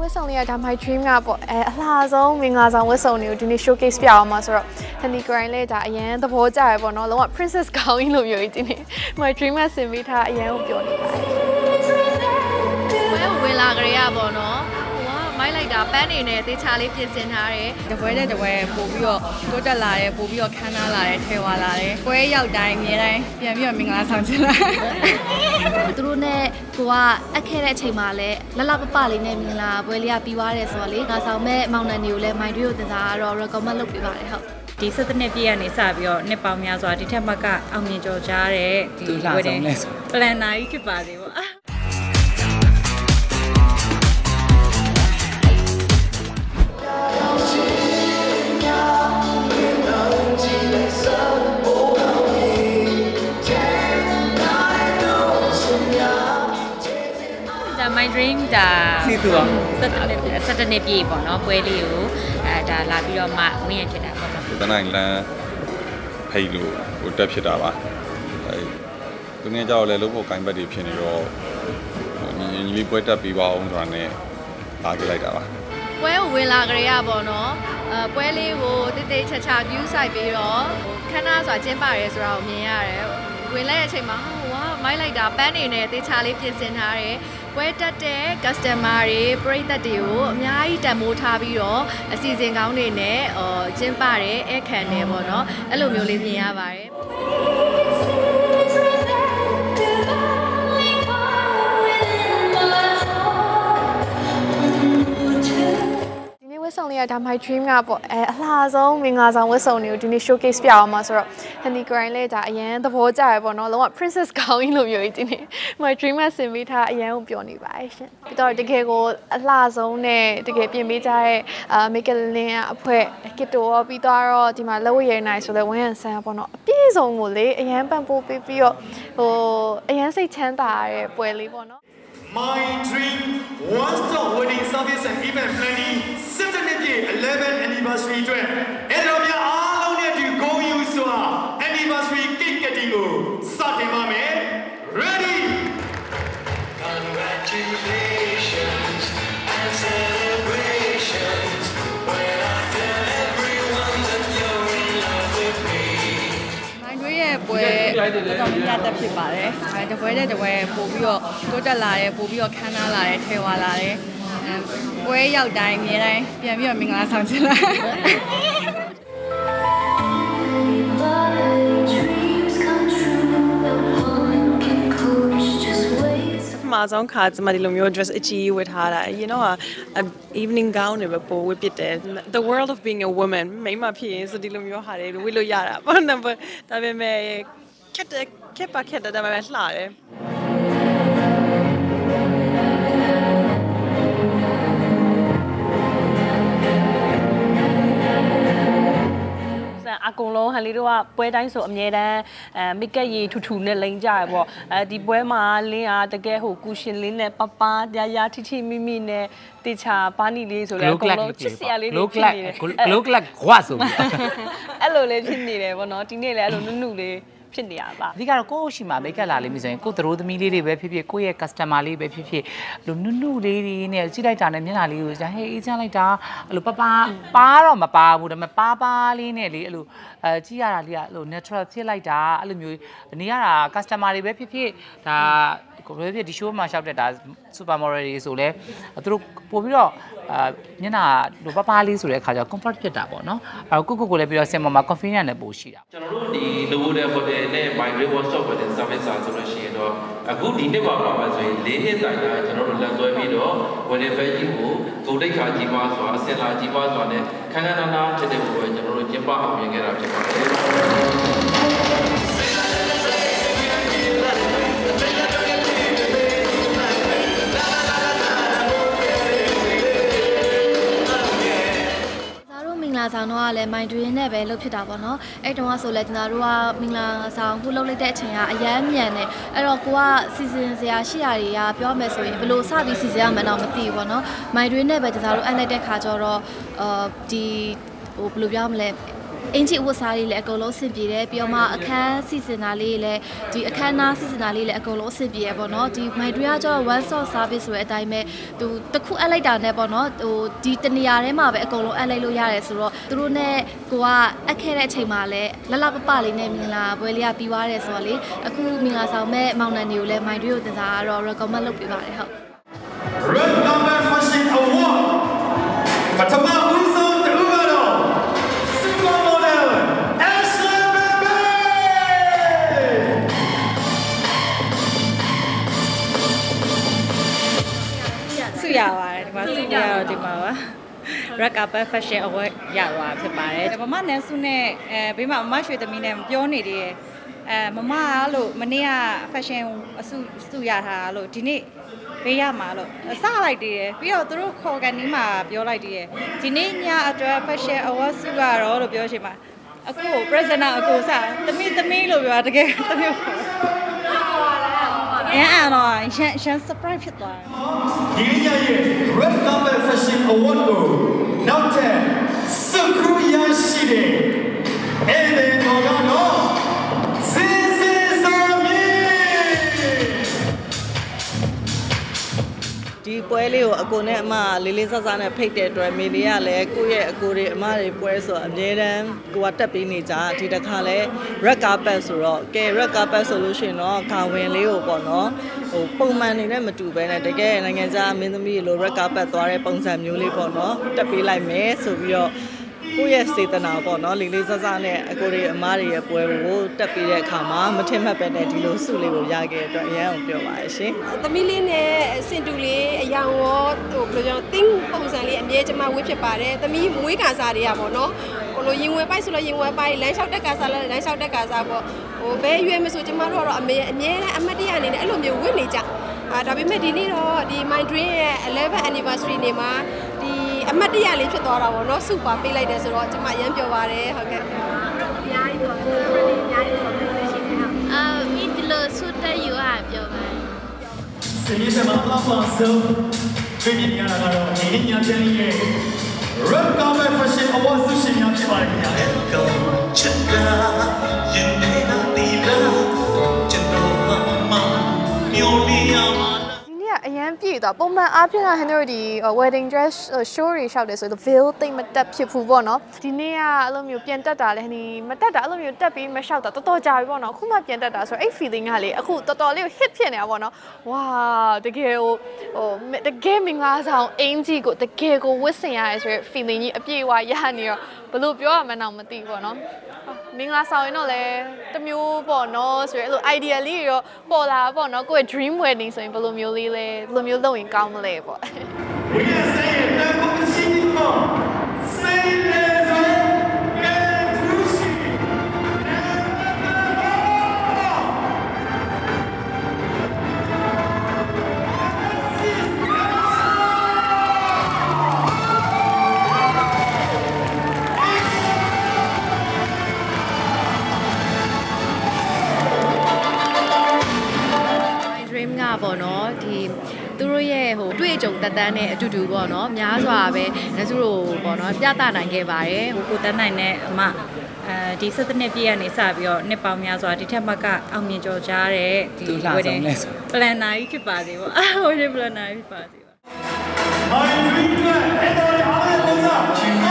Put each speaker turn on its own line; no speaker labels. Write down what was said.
ဝတ်စုံလေးကဒါ my dream ကပေါ့အဲအလှဆုံးမင်္ဂလာဆောင်ဝတ်စုံတွေကိုဒီနေ့ showcase ပြအောင်မှာဆိုတော့ Honey Grind လေးဒါအရန်သဘောကျရပေါ့နော်လုံးဝ princess ကောင်းကြီးလိုမျိုးကြီးဒီနေ့ my dream ကဆင်ပေးထားအရန်ကိုပြောနေပါတယ်
ဝဲဝင်လာကြရပါတော့ဟိုက မိုက်လိုက်တာပန်းနေနဲ့တေချာလေးပြင်ဆင်ထားတယ်
တပွဲတဲ့တပွဲပို့ပြီးတော့တိုးတက်လာတယ်ပို့ပြီးတော့ခမ်းနားလာတယ်ထဲဝါလာတယ်ပွဲရောက်တိုင်းအများတိုင်းပြန်ပြီးတော့မင်္ဂလာဆောင်ချင်လာ
သူတို့နဲ့ကိုကအပ်ခဲ့တဲ့အချိန်မှာလည်းလလပပလေးနဲ့မြင်လာပွဲလေးကပြီးသွားတယ်ဆိုတော့လေငါဆောင်မဲ့မောင်နှံတွေကိုလည်းမိုင်းတွေကိုတင်စားကတော့ recommend လုပ်ပေးပါတယ်ဟုတ်
ဒီစက်နှစ်ပြည့်ကနေစပြီးတော့နှစ်ပေါင်းများစွာဒီထက်မှကအောင်မြင်ကြော်ကြားတဲ့ဒီ
သူလှဆုံးလဲဆို
ပလန်နာကြီးဖြစ်ပါစေပေါ့ my dream ဒါ
စီသူအောင်
စက်နှစ်စက်နှစ်ပြည့်ပေါ့နော်ပွဲလေးကိုအဲဒါလာပြီးတော့မှဝင်းရဖြစ်တာပေါ့နော်
တနိုင်လန်းဖိတ်လို့ဟိုတက်ဖြစ်တာပါအဲသူငယ်ကြောက်လဲလို့ဖို့ကိုင်းဘက်တွေဖြစ်နေတော့ဟိုညီညီလေးပွဲတက်ပြီးပါအောင်ဆိုတာနဲ့လာကြလိုက်တာပါ
ပွဲကိုဝင်လာကြရပါတော့အဲပွဲလေးကိုတိတိချာချာ view site ပြီးတော့ခန်းနာစွာကျင်းပရဲဆိုတာကိုမြင်ရတယ်ဝင်လိုက်တဲ့အချိန်မှာဟိုက မိုက်လိုက်တာပန်းနေနဲ့တေချာလေးပြင်ဆင်ထားတယ်ပွဲတက်တဲ့ customer တွေပရိသတ်တွေကိုအများကြီးတန်မိုးထားပြီးတော့အစီအစဉ်ကောင်းတွေနဲ့အော်ကျင်းပတဲ့အဲ့ခံနေပေါ့နော်အဲ့လိုမျိုးလေးမြင်ရပါတယ်
နေ့ဝတ်စုံလေးကဒါ my dream ကပေါ့အဲအလှဆုံးမင်္ဂလာဆောင်ဝတ်စုံတွေကိုဒီနေ့ showcase ပြအောင်မှာဆိုတော့ Honey Grind လေးဒါအရန်သဘောကျရပေါ့နော်လုံးဝ princess ကောင်းကြီးလိုမျိုးကြီးဒီနေ့ my dream ကဆင်ပေးထားအရန်ကိုပြောနေပါတယ်ရှင်ပြီးတော့တကယ်ကိုအလှဆုံးနဲ့တကယ်ပြင်ပေးကြတဲ့အာ make lin အဖွဲကစ်တိုရောပြီးတော့ဒီမှာလက်ဝတ်ရည်နိုင်ဆိုလဲဝင်းရန်ဆန်ပေါ့နော်အပြည့်စုံကိုလေအရန်ပန်ပိုးပေးပြီးတော့ဟိုအရန်စိတ်ချမ်းသာရတဲ့ပွဲလေးပေါ့နော်
My dream one stop wedding service and event planning 7နှစ်ပြည့်11 anniversary အတွက်အဲ့တော့များအားလုံးနဲ့ဒီ go you ဆိုတာ anniversary cake cutting ကိုစတင်ပါမယ် ready
Congratulations and celebrations when I tell everyone that you're in love with me.
မိုင်းတွေရဲ့ပွဲတော်တော်များများတက်ဖြစ်ပါတယ်အဲတပွဲတဲ့တပွဲပို့ပြီးတော့တိုးတက်လာတယ်ပို့ပြီးတော့ခမ်းနားလာတယ်ထဲဝါလာတယ်အဲ ပွဲရောက်တိုင်းအများတိုင်းပြန်ပြီးတော့မင်္ဂလာဆောင်ချင်လာ
Dreams come true, the pumpkin coach just waits.
ပထမဆုံးခါကျမဒီလိုမျိုး dress အကြီးဝတ်ထားတာ you know a evening gown တွေပဲပို့ဝတ်ဖြစ်တယ် the world of being a woman မိန်းမဖြစ်ရင်ဆိုဒီလိုမျိုးဟာတွေဝတ်လို့ရတာပေါ့နော်ဒါပေမဲ့ခက်တယ်ခက်ပါခက်တယ်ဒါပေမဲ့လှတယ်
အကုန်လုံးဟန်လေးတို့ကပွဲတိုင်းဆိုအမြဲတမ်းအဲမိကက်ရီထူထူနဲ့လိန်ကြရပေါ့အဲဒီပွဲမှာလင်းအားတကယ်ဟိုကူရှင်လေးနဲ့ပပရရထိထိမိမိနဲ့တေချာပါနီလေးဆိုလဲအကုန်လုံးချစ်စရာလေးတွေဖြစ်နေတယ်
glow glass ခွာဆိုပြီး
အဲ့လိုလေးဖြစ်နေတယ်ပေါ့နော်ဒီနေ့လည်းအဲ့လိုနုနုလေး ဖြစ်နေရပါ
အဓိကတော့ကိုယ့်ရှိမှာမိတ်ကပ်လာလိမ့်မယ်ဆိုရင်ကိုယ့်သရိုးသမီးလေးတွေပဲဖြစ်ဖြစ်ကိုယ့်ရဲ့ customer လေးပဲဖြစ်ဖြစ်အဲ့လိုနုနုလေးတွေနဲ့ကြည့်လိုက်တာနဲ့မျက်နှာလေးကိုကြာဟေးအေးချမ်းလိုက်တာအဲ့လိုပပပါတော့မပါဘူးဒါပေမဲ့ပါပါလေးနဲ့လေအဲ့လိုအဲကြည့်ရတာလေးကအဲ့လို natural ဖြစ်လိုက်တာအဲ့လိုမျိုးနေရတာ customer တွေပဲဖြစ်ဖြစ်ဒါကိုယ်ပဲဖြစ်ဒီ show မှာရှောက်တဲ့ဒါ super model တွေဆိုလဲသူတို့ပို့ပြီးတော့ အာမျက်နှာလိုပပလေးဆိုတဲ့အခါကျတော့ comfort ဖြစ်တာပေါ့နော်အဲ့တော့ကိုကိုကိုလည်းပြီးတော့စင်ပေါ်မှာ confidence နဲ့ပို့ရှိတာ
ကျွန်တော်တို့ဒီ Lowood Hotel နဲ့ Migrate Workshop Wedding Service စာဆိုလို့ရှိရင်တော့အခုဒီနှစ်မှာပါပါဆိုရင်၄နှစ်တိုင်တာကျွန်တော်တို့လက်တွဲပြီးတော့ Wedding Venue ကိုဂုဏ်တိတ်ခါကြီးပါစွာအစင်လာကြီးပါစွာနဲ့ခန်းခန်းနားနားဖြစ်တဲ့ဘဝကျွန်တော်တို့ကျင်းပအောင်မြင်ခဲ့တာဖြစ်ပါတယ်
ဆောင်တော့ကလည်းမိုင်တွင်းနဲ့ပဲလုပ်ဖြစ်တာပေါ့နော်အဲ့တုန်းကဆိုလဲကျန်တော်တို့ကမင်္ဂလာဆောင်ခုလုပ်လိုက်တဲ့အချိန်ကအရမ်းမြန်တယ်အဲ့တော့ကိုကစီစဉ်စရာရှိရာတွေကပြောမယ်ဆိုရင်ဘယ်လိုစပြီးစီစဉ်ရမှန်းတော့မသိဘူးပေါ့နော်မိုင်တွင်းနဲ့ပဲကျန်တော်တို့အပ်လိုက်တဲ့ခါကျတော့အာဒီဟိုဘယ်လိုပြောမလဲ
အင်ဂျီဝတ်စားလေးလည်းအကုန်လုံးအဆင်ပြေတယ်ပြီးတော့မှအခန်းစီစဉ်တာလေးလည်းဒီအခန်းနားစီစဉ်တာလေးလည်းအကုန်လုံးအဆင်ပြေရပေါ့နော်ဒီမိုက်တွေကကျတော့ one stop service ဆိုတဲ့အတိုင်းပဲသူတစ်ခုအပ်လိုက်တာနဲ့ပေါ့နော်ဟိုဒီတနေရာထဲမှာပဲအကုန်လုံးအပ်လိုက်လို့ရတယ်ဆိုတော့သူတို့နဲ့ကိုကအပ်ခဲ့တဲ့အချိန်မှာလည်းလလပပလေးနဲ့မင်္ဂလာပွဲလေးကပြီးသွားတယ်ဆိုတော့လေအခုမင်္ဂလာဆောင်မဲ့မောင်နှံတွေကိုလည်းမိုက်တွေကိုတင်စားတော့ recommend လုပ်ပေးပါတယ်ဟုတ်
Red Carpet Fashion Award ပထမ
Red Carpet Fashion Award ရသွားဖြစ်ပါတယ်မမနန်းစုနဲ့အဲဘေးမှာမမရွှေသမီးနဲ့ပြောနေသေးတယ်အဲမမလို့မနေ့က fashion အဆုဆုရထားလို့ဒီနေ့ပေးရမှာလို့စလိုက်သေးတယ်ပြီးတော့သူတို့ခေါ်ကန်ဒီမှာပြောလိုက်သေးတယ်ဒီနေ့ညအတွက် fashion award ဆုရတော့လို့ပြောချင်ပါအခုကို presenter အကိုစားသမီးသမီးလို့ပြောတာတကယ်သမီးကို ရန်အောင်တော့ရန်ရန် surprise ဖြစ်သွားတယ်
ဒီနေ့ရဲ့ Red Carpet Fashion Award ကိုနောက်ထပ်စုခရူရရှိတဲ့အဲ့ဒီတော့ကတော့
ပွဲလေးကိုအကိုနဲ့အမလေးလေးဆဆနဲ့ဖိတ်တဲ့အတွက်မေလေးကလည်းကိုယ့်ရဲ့အကိုတွေအမတွေပွဲဆိုတော့အမြဲတမ်းကိုကတက်ပြီးနေကြဒီတစ်ခါလဲ red carpet ဆိုတော့ကဲ red carpet ဆိုလို့ရှိရင်တော့ခါဝင်လေးကိုပေါ့နော်ဟိုပုံမှန်နေနဲ့မတူဘဲနဲ့တကယ်နိုင်ငံခြားမင်းသမီးလို red carpet သွားတဲ့ပုံစံမျိုးလေးပေါ့နော်တက်ပေးလိုက်မယ်ဆိုပြီးတော့ ကိုယ့်ရဲ့စေတနာပေါ့နော်လေးလေးဆဆနဲ့အကိုတွေအမားတွေရဲ့ပွဲကိုတက်ပြီးတဲ့အခါမှာမထင်မှတ်ပဲနဲ့ဒီလိုစုလေးကိုရခဲ့တဲ့အတွက်အရန်ကိုပြောပါရရှင်
သမီးလေးနဲ့စင်တူလေးအယောင်ရောဟိုဘယ်လိုပြောတင်းပုံစံလေးအမြဲကျမဝေးဖြစ်ပါတယ်သမီးမွေးကာစားတွေကပေါ့နော်ဟိုလိုရင်ဝယ်ပိုက်ဆိုလို့ရင်ဝယ်ပိုက်လမ်းလျှောက်တက်ကာစားလဲလမ်းလျှောက်တက်ကာစားပေါ့ဟိုဘဲရွေးမဆိုကျမတို့ကတော့အမေအမြဲတမ်းအမတ်တရအနေနဲ့အဲ့လိုမျိုးဝေးနေကြအာဒါပေမဲ့ဒီနေ့တော့ဒီ My Dream ရဲ့11 anniversary နေ့မှာဒီ အမတ်တရလေးဖြစ်သွားတာပေါ့နော်စုပါပေးလိုက်တယ်ဆိုတော့ကျမရမ်းပြောပါတယ်ဟုတ်ကဲ့
အာမိဒီလိုဆွတ်တဲ့ယူဟာပြောပါ
စင်ရေးစမှာအလားပါဆုံးပြင်ပြရတာကတော့ဒီနေ့ညချမ်းလေးရဲ့ Red Carpet Fashion Award ဆုရှင်များဖြစ်ပါတယ်ခင်ဗျာ
ချစ်တာ
ပြည့်သွားပုံမှန်အားဖြင့်ကဟန်တို့ဒီ wedding dress show တွေရှောက်တယ်ဆိုတော့ veil တိတ်မတက်ဖြစ်ဘူးပေါ့နော်ဒီနေ့ကအဲ့လိုမျိုးပြန်တက်တာလဲဟန်ဒီမတက်တာအဲ့လိုမျိုးတက်ပြီးမရှောက်တာတော်တော်ကြာပြီပေါ့နော်အခုမှပြန်တက်တာဆိုတော့အဲ့ feeling ကလေအခုတော်တော်လေးကို hit ဖြစ်နေတာပေါ့နော်ဝါတကယ်ဟိုဟိုတကယ်မင်္ဂလာဆောင်အင်ကြီးကိုတကယ်ကိုဝတ်ဆင်ရတယ်ဆိုရယ် feeling ကြီးအပြည့်အဝရနေတော့ ဘယ်လိုပြောရမှန်းတော့မသိဘူးပေါ့နော်မင်္ဂလာဆောင်ရင်တော့လည်းတစ်မျိုးပေါ့နော်ဆိုရယ်အဲ့လို idea လေးတွေတော့ပေါ်လာပေါ့နော်ကိုယ့်ရဲ့ dream wedding ဆိုရင်ဘယ်လိုမျိုးလေးလဲဘယ်လိုမျိုးလုပ်ရင်ကောင်းမလဲပေါ့
We are saying that what the she Say les
ပေါ့နော်ဒီသူတို့ရဲ့ဟိုတွေ့ကြုံတက်တန်းနဲ့အတူတူပေါ့နော်များစွာပဲနစုတို့ပေါ့နော်ပြသနိုင်ခဲ့ပါတယ်
ဟိုကိုတန်းနိုင်တဲ့အမအဲဒီ17နှစ်ပြည့်ကနေစပြီးတော့နှစ်ပေါင်းများစွာဒီထက်မကအောင်မြင်ကြော်ကြားတဲ့ဒီ
သူလှဆုံးလဲဆို
planner ကြီးဖြစ်ပါစေပေါ့အာ wedding planner ကြီးဖြစ်ပါစေပါ
My dream အတွက်အဲ့တော်ရအားရပုံစံ